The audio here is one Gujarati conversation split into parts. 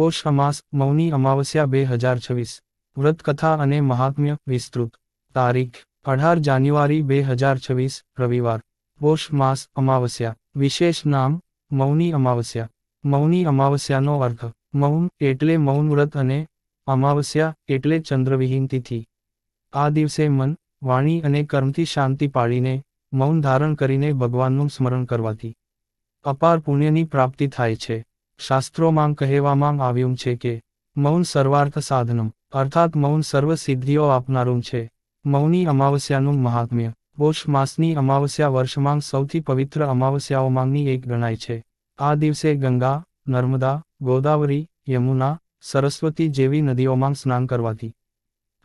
પોષ અમાસ, મૌની અમાવસ્યા બે હજાર છવ્વીસ. વ્રત કથા અને મહાત્મ્ય વિસ્તૃત. તારીખ, અઢાર જાન્યુઆરી બે હજાર છવ્વીસ, રવિવાર. પોષ માસ અમાવસ્યા. વિશેષ નામ, મૌની અમાવસ્યા. મૌની અમાવસ્યાનો અર્થ, મૌન એટલે મૌન વ્રત અને અમાવસ્યા એટલે ચંદ્રવિહીન તિથિ. આ દિવસે મન, વાણી અને કર્મથી શાંતિ પાળીને મૌન ધારણ કરીને ભગવાનનું સ્મરણ કરવાથી અપાર પુણ્યની પ્રાપ્તિ થાય છે. શાસ્ત્રોમાં કહેવામાં આવ્યું છે કે, મૌન સર્વાર્થ સાધનમ, અર્થાત મૌન સર્વ સિદ્ધિઓ આપનારું છે. મૌની અમાવસ્યાનું મહાત્મ્ય. પોષ માસની અમાવસ્યા વર્ષમાં સૌથી પવિત્ર અમાવસ્યાઓમાંની એક ગણાય છે. આ દિવસે ગંગા, નર્મદા, ગોદાવરી, યમુના, સરસ્વતી જેવી નદીઓમાં સ્નાન કરવાથી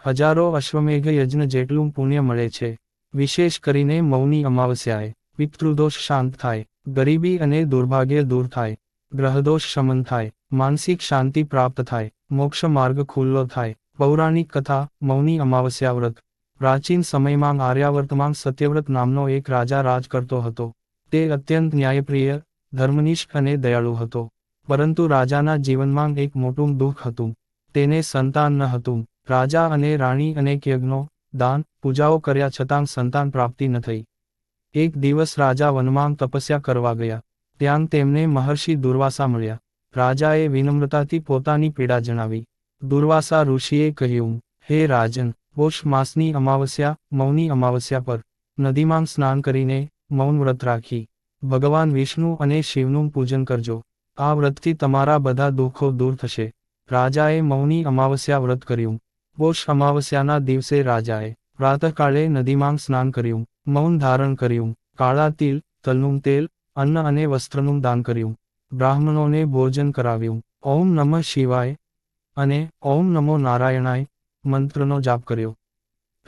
હજારો અશ્વમેઘ યજ્ઞ જેટલું પુણ્ય મળે છે. વિશેષ કરીને મૌની અમાવસ્યાએ પિતૃદોષ શાંત થાય, ગરીબી અને દુર્ભાગ્ય દૂર થાય. ગ્રહદોષ શમન થાય, માનસિક શાંતિ પ્રાપ્ત થાય, મોક્ષ માર્ગ ખુલ્લો થાય. પૌરાણિક કથા, મૌની અમાવસ્યા વ્રત. પ્રાચીન સમયમાં આર્યાવર્તમાં સત્યવ્રત નામનો એક રાજા રાજ કરતો હતો. તે અત્યંત ન્યાયપ્રિય, ધર્મનિષ્ઠ અને દયાળુ હતો. પરંતુ રાજાના જીવનમાં એક મોટું દુઃખ હતું. તેને સંતાન ન હતું. રાજા અને રાણી અનેક યજ્ઞો, દાન, પૂજાઓ કર્યા છતાં સંતાન પ્રાપ્તિ ન થઈ. એક દિવસ રાજા વનમાં તપસ્યા કરવા ગયા. ત્યાં તેમને મહર્ષિ દુર્વાસા મળ્યા. રાજાએ વિનમ્રતાથી પોતાની પીડા જણાવી. દુર્વાસા ઋષિએ કહ્યું, હે રાજન, પોષ માસની અમાવસ્યા, મૌની અમાવસ્યા પર. નદીમાં સ્નાન કરીને મૌન વ્રત રાખી. ભગવાન વિષ્ણુ અને શિવનું પૂજન કરજો. આ વ્રતથી તમારા બધા દુઃખો દૂર થશે. રાજાએ મૌની અમાવસ્યા વ્રત કર્યું. પોષ અમાવસ્યાના દિવસે રાજાએ પ્રાતઃકાળે નદીમાં સ્નાન કર્યું, મૌન ધારણ કર્યું. કાળા તિલ, તલનું તેલ અન્ન અને વસ્ત્રનું દાન કર્યું. બ્રાહ્મણોને ભોજન કરાવ્યું. ઓમ નમઃ શિવાય અને ઓમ નમો નારાયણાય મંત્રનો જાપ કર્યો.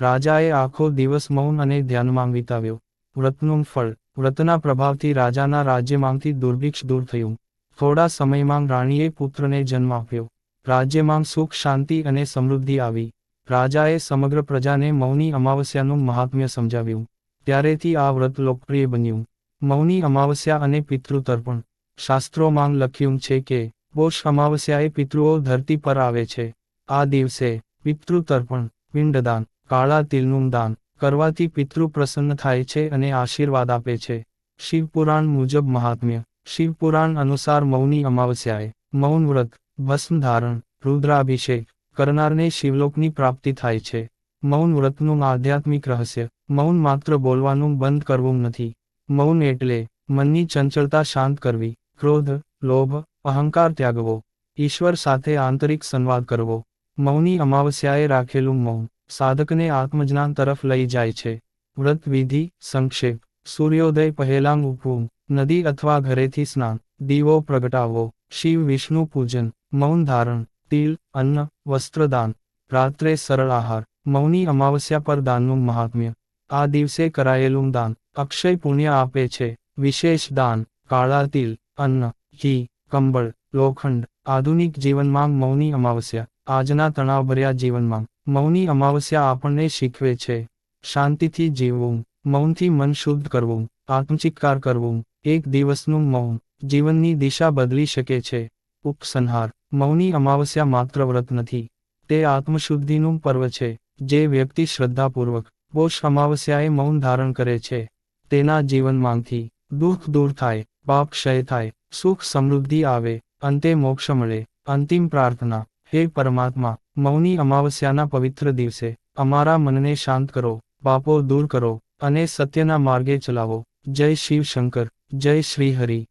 રાજાએ આખો દિવસ મૌન અને ધ્યાનમાં વિતાવ્યો. વ્રતનું ફળ. વ્રતના પ્રભાવથી રાજાના રાજ્યમાંથી દુર્ભિક્ષ દૂર થયું. થોડા સમયમાં રાણીએ પુત્રને જન્મ આપ્યો. રાજ્યમાં સુખ, શાંતિ અને સમૃદ્ધિ આવી. રાજાએ સમગ્ર પ્રજાને મૌની અમાવસ્યાનું મહાત્મ્ય સમજાવ્યું. ત્યારેથી આ વ્રત લોકપ્રિય બન્યું. મૌની અમાવસ્યા અને પિતૃતર્પણ. શાસ્ત્રોમાં લખ્યું છે કે, પોષ અમાવસ્યાએ પિતૃઓ ધરતી પર આવે છે. આ દિવસે પિતૃતર્પણ, પિંડદાન, કાળા તિલનું દાન કરવાથી પિતૃ પ્રસન્ન થાય છે અને આશીર્વાદ આપે છે. શિવપુરાણ મુજબ મહાત્મ્ય. શિવપુરાણ અનુસાર મૌની અમાવસ્યાએ મૌન વ્રત, ભસ્મ ધારણ, રુદ્રાભિષેક કરનારને શિવલોકની પ્રાપ્તિ થાય છે. મૌન વ્રતનું આધ્યાત્મિક રહસ્ય. મૌન માત્ર બોલવાનું બંધ કરવું નથી. મૌન એટલે મનની ચંચળતા શાંત કરવી, ક્રોધ, લોભ, અહંકાર ત્યાગવો, ઈશ્વર સાથે આંતરિક સંવાદ કરવો. મૌની અમાવસ્યાએ રાખેલું મૌન સાધકને આત્મજ્ઞાન તરફ લઈ જાય છે. વ્રત વિધિ, સંક્ષેપ, સૂર્યોદય પહેલાં ઉપવું નદી અથવા ઘરેથી સ્નાન, દીવો પ્રગટાવવો, શિવ વિષ્ણુ પૂજન, મૌન ધારણ, તિલ, અન્ન વસ્ત્રદાન રાત્રે સરળ આહાર, મૌની અમાવસ્યા પર દાનનું મહાત્મ્ય. આ દિવસે કરાયેલું દાન અક્ષય પુણ્ય આપે છે. વિશેષ દાન, કાળા તિલ, અન્ન, ઘી, કંબળ, લોખંડ, આધુનિક જીવનમાં મૌની અમાવસ્યા, આજના તણાવભર્યા જીવનમાં મૌની અમાવસ્યા આપણને શીખવે છે. શાંતિથી જીવવું, મૌનથી મન શુદ્ધ કરવું, આત્મચિત્કાર કરવું, એક દિવસનું મૌન, જીવનની દિશા બદલી શકે છે. ઉપસંહાર, મૌની અમાવસ્યા માત્ર વ્રત નથી, તે આત્મશુદ્ધિનું પર્વ છે. જે વ્યક્તિ શ્રદ્ધાપૂર્વક પોષ અમાવસ્યાએ મૌન ધારણ કરે છે. તેના જીવનમાંથી દુઃખ દૂર થાય, પાપ ક્ષય થાય, સુખ સમૃદ્ધિ આવે, અંતે મોક્ષ મળે. અંતિમ પ્રાર્થના, હે પરમાત્મા, મૌની અમાવસ્યાના પવિત્ર દિવસે, અમારા મનને શાંત કરો, પાપો દૂર કરો, અને સત્યના માર્ગે ચલાવો. જય શિવ શંકર જય શ્રી હરિ